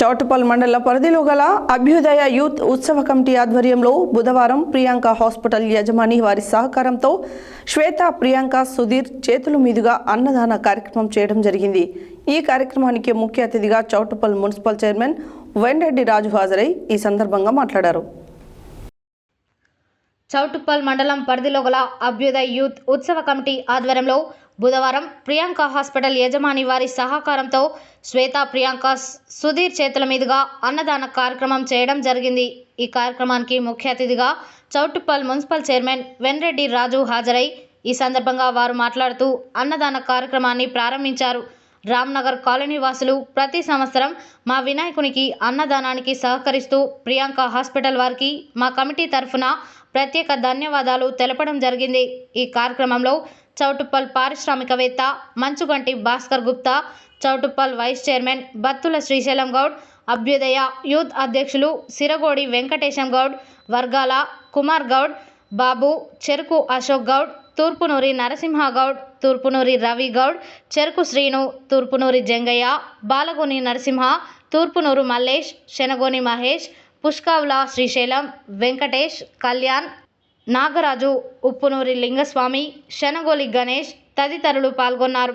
చౌటుపల్ మండల పరిధిలో గల అభ్యుదయ యూత్ ఉత్సవ కమిటీ ఆధ్వర్యంలో బుధవారం ప్రియాంక హాస్పిటల్ యజమాని వారి సహకారంతో శ్వేత ప్రియాంక సుధీర్ చేతుల మీదుగా అన్నదాన కార్యక్రమం చేయడం జరిగింది. ఈ కార్యక్రమానికి ముఖ్య అతిథిగా చౌటుపల్ మున్సిపల్ చైర్మన్ వెంరెడ్డి రాజు హాజరై ఈ సందర్భంగా మాట్లాడారు. చౌటుప్పల్ మండలం పరిధిలో గల అభ్యుదయ యూత్ ఉత్సవ కమిటీ ఆధ్వర్యంలో బుధవారం ప్రియాంక హాస్పిటల్ యజమాని వారి సహకారంతో శ్వేత ప్రియాంక సుధీర్ చేతుల మీదుగా అన్నదాన కార్యక్రమం చేయడం జరిగింది. ఈ కార్యక్రమానికి ముఖ్య అతిథిగా చౌటుప్పల్ మున్సిపల్ చైర్మన్ వెన్రెడ్డి రాజు హాజరై ఈ సందర్భంగా వారు మాట్లాడుతూ అన్నదాన కార్యక్రమాన్ని ప్రారంభించారు. రామ్నగర్ కాలనీ వాసులు ప్రతి సంవత్సరం మా వినాయకునికి అన్నదానానికి సహకరిస్తూ ప్రియాంక హాస్పిటల్ వారికి మా కమిటీ తరఫున ప్రత్యేక ధన్యవాదాలు తెలపడం జరిగింది. ఈ కార్యక్రమంలో చౌటుప్పల్ పారిశ్రామికవేత్త Manchuganti Bhaskar Gupta Choutuppal vice chairman Battula Srisailam Goud Abhyudaya youth అధ్యక్షులు సిరగోడి వెంకటేశం గౌడ్ వర్గాల కుమార్ గౌడ్ బాబు చెరుకు అశోక్ గౌడ్ తూర్పునూరి నరసింహ గౌడ్ తూర్పునూరి రవి గౌడ్ చెరుకు శ్రీను తూర్పునూరి జంగయ్య బాలగోని నరసింహ తూర్పునూరు మల్లేష్ శనగోని మహేష్ పుష్కావుల శ్రీశైలం వెంకటేష్ కళ్యాణ్ నాగరాజు ఉప్పునూరి లింగస్వామి శనగోలి గణేష్ తదితరులు పాల్గొన్నారు.